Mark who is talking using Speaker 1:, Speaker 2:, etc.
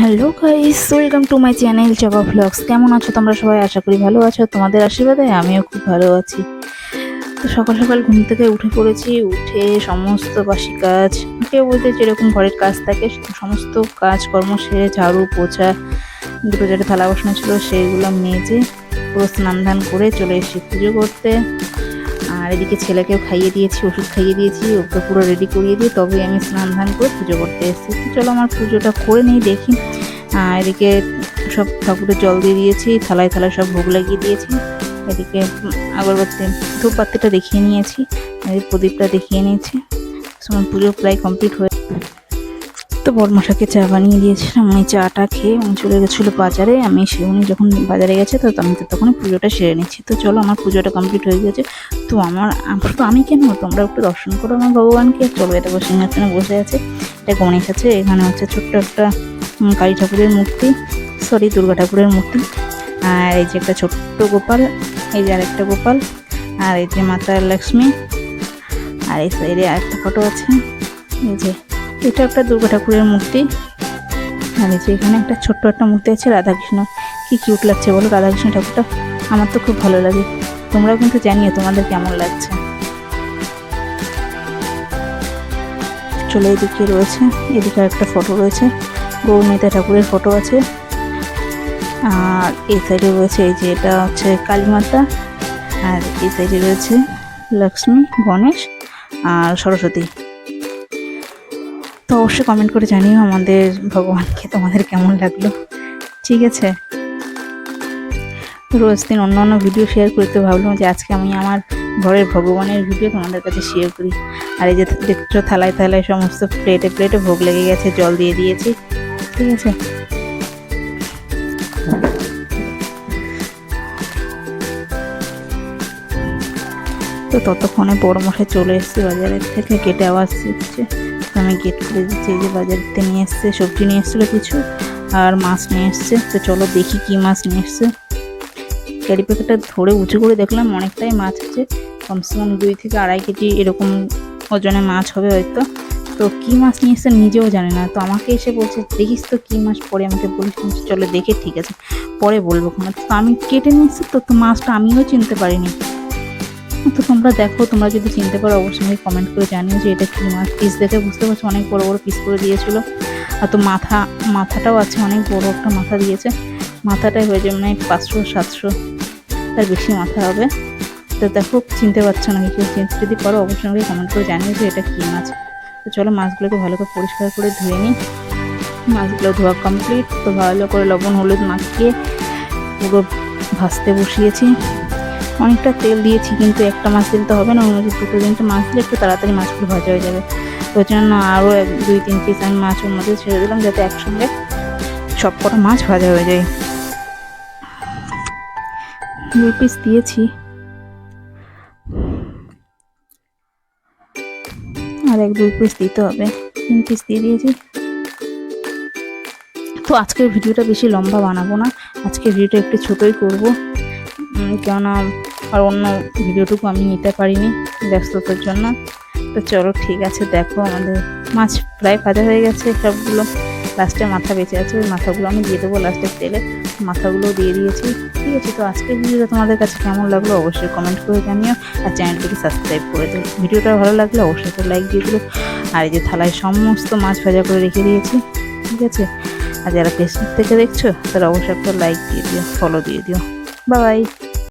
Speaker 1: Hello guys welcome to my channel Joba vlogs কেমন আছো তোমরা সবাই? আশা করি ভালো আছো। তোমাদের আশীর্বাদে আমিও খুব ভালো আছি। তো সকাল সকাল ঘুম থেকে উঠে পড়েছি। উঠে সমস্ত বাসি কাজ, কেউ বলতে যেরকম ঘরের কাজ থাকে, সমস্ত কাজকর্ম সেরে ঝাড়ু, পোছা, দুটো যেটা থালা বাসন ছিল সেইগুলো মেজে পুরো স্নান ধান করে চলে এসেছি পুজো করতে। আর এদিকে ছেলেকেও খাইয়ে দিয়েছি, ওষুধ খাইয়ে দিয়েছি, ওকে পুরো রেডি করিয়ে দিয়ে তবেই আমি স্নান ধান করে পুজো করতে এসেছি। তো চলো আমার পুজোটা করে নিই, দেখি। এদিকে সব ঠাকুরের জল দিয়ে দিয়েছি, থালায় থালায় সব ভোগ লাগিয়ে দিয়েছি। এদিকে আগরবাতি, ধূপবাতিটা দেখিয়ে নিয়েছি প্রদীপটা দেখিয়ে নিয়েছি। আমার পুজো প্রায় কমপ্লিট হয়ে তো বড়মশাকে চা বানিয়ে দিয়েছিলাম। উনি চাটা খেয়ে উনি চলে গেছিল বাজারে। আমি সে উনি যখন বাজারে গেছে, তো আমি তো তখন পুজোটা সেরে নিচ্ছি। তো চলো, আমার পুজোটা কমপ্লিট হয়ে গেছে তো আমার আমার তো আমি কেন? তোমরা একটু দর্শন করো আমার ভগবানকে। চলো, এটা বসে সিংহাসনে বসে আছে। এটা গণেশ আছে। এখানে হচ্ছে ছোট্ট একটা কালী ঠাকুরের মূর্তি। সরি দুর্গা ঠাকুরের মূর্তি। আর এই যে একটা ছোট্ট গোপাল, এই যে আরেকটা গোপাল। আর এই যে মাতা লক্ষ্মী। আর এই সাইডে আরেকটা ফটো আছে। এই যে এটা একটা দুর্গা ঠাকুরের মূর্তি। আর এই যে এখানে একটা ছোট্ট একটা মূর্তি আছে, রাধাকৃষ্ণ। কি কিউট লাগছে বলো রাধাকৃষ্ণ ঠাকুরটা? আমার তো খুব ভালো লাগে। তোমরাও কিন্তু জানিও তোমাদের কেমন লাগছে। চলে এদিকে রয়েছে, এদিকে একটা ফটো রয়েছে। গৌরমিতা ঠাকুরের ফটো আছে। আর এই সাইডে রয়েছে, এই যে এটা হচ্ছে কালীমাতা। আর এই সাইডে রয়েছে লক্ষ্মী, গণেশ আর সরস্বতী। তো অবশ্যই কমেন্ট করে জানিও আমাদের ভগবানকে তোমাদের কেমন লাগল। ঠিক আছে? রোজ দিন অন্য অন্য ভিডিও শেয়ার করতে ভাবলাম যে আজকে আমি আমার ঘরের ভগবানের ভিডিও তোমাদের কাছে শেয়ার করি। আর এই যে দেখছ থালায় থালায় সমস্ত প্লেটে প্লেটে ভোগ লেগে গেছে, জল দিয়ে দিয়েছি। ঠিক আছে? তো ততক্ষণে বড় মশাই চলে এসছে বাজারের থেকে কেটে আওয়াজ দিচ্ছে। আমি গেট খুলে দিচ্ছি যে বাজারতে নিয়ে এসছে, সবজি নিয়ে এসেছিল কিছু, আর মাছ নিয়ে এসছে। তো চলো দেখি কি মাছ নিয়ে এসছে। ক্যারি প্যাকেটটা ধরে উঁচু করে দেখলাম, অনেকটাই মাছ আছে। কমসে কম দুই থেকে আড়াই কেজি এরকম ওজনে মাছ হবে হয়তো। তো কী মাছ নিয়ে এসছে নিজেও জানে না। তো আমাকে এসে বলছে, দেখিস তো কী মাছ পরে আমাকে বলিস চলো দেখে ঠিক আছে, পরে বলব কোনো তো আমি কেটে নিয়ে এসেছি তো তো মাছটা আমিও চিনতে পারিনি। তো তোমরা দেখো, তোমরা যদি চিনতে পারো, অবশ্যই কমেন্ট করে জানিও যে এটা কী মাছ। পিস দেখে বুঝতে পারছ, অনেক বড় বড় পিস করে দিয়েছিল। আর তো মাথা, মাথাটাও আছে, অনেক বড় একটা মাথা দিয়েছে। মাথাটাই হয়ে যাবে মানে পাঁচশো, সাতশো, তার বেশি মাথা হবে। তো দেখো, চিনতে পারছ না কেউ? চিনতে যদি পারো, অবশ্যই আমাকে কমেন্ট করে জানিও যে এটা কী মাছ। তো চলো, মাছগুলোকে ভালো করে পরিষ্কার করে ধুয়ে নিই। মাছগুলো ধোয়া কমপ্লিট তো ভালো করে লবণ, হলুদ মাখিয়ে পুরো ভাজতে বসিয়েছি। অনেকটা তেল দিয়েছি, কিন্তু একটা মাছ দিলে তো হবে না, অন্য দুটো তিনটে মাছ দিলে একটু তাড়াতাড়ি মাছগুলো ভাজা হয়ে যাবে। ওই জন্য আরও এক, দুই, তিন পিস আমি মাছ ওর মধ্যে ছেড়ে দিলাম, যাতে একসঙ্গে সব কটা মাছ ভাজা হয়ে যায়। দুই পিস দিয়েছি। আর এক, দুই পিস দিতে হবে। তিন পিস দিয়ে দিয়েছি। তো আজকের ভিডিওটা বেশি লম্বা বানাবো না। আজকের ভিডিওটা একটু ছোটোই করব। কেননা আর অন্য ভিডিওটুকু আমি নিতে পারিনি ব্যস্ততার জন্য। তো চলো ঠিক আছে, দেখো আমাদের মাছ প্রায় ভাজা হয়ে গেছে সবগুলো। লাস্টে মাথা বেঁচে আছে, ওই মাথাগুলো আমি দিয়ে দেবো লাস্টের তেলে। মাথাগুলো দিয়ে দিয়েছি। ঠিক আছে, তো আজকের ভিডিওটা তোমাদের কাছে কেমন লাগল অবশ্যই কমেন্ট করে জানিও। আর চ্যানেলটিকে সাবস্ক্রাইব করে দিও। ভিডিওটা ভালো লাগলে অবশ্যই একটা লাইক দিয়ে দিও। আর এই যে থালায় সমস্ত মাছ ভাজা করে রেখে দিয়েছি। ঠিক আছে? আর যারা ফেসবুক থেকে দেখছ, তারা অবশ্যই একটা লাইক দিয়ে দিও ফলো দিয়ে দিও। বাই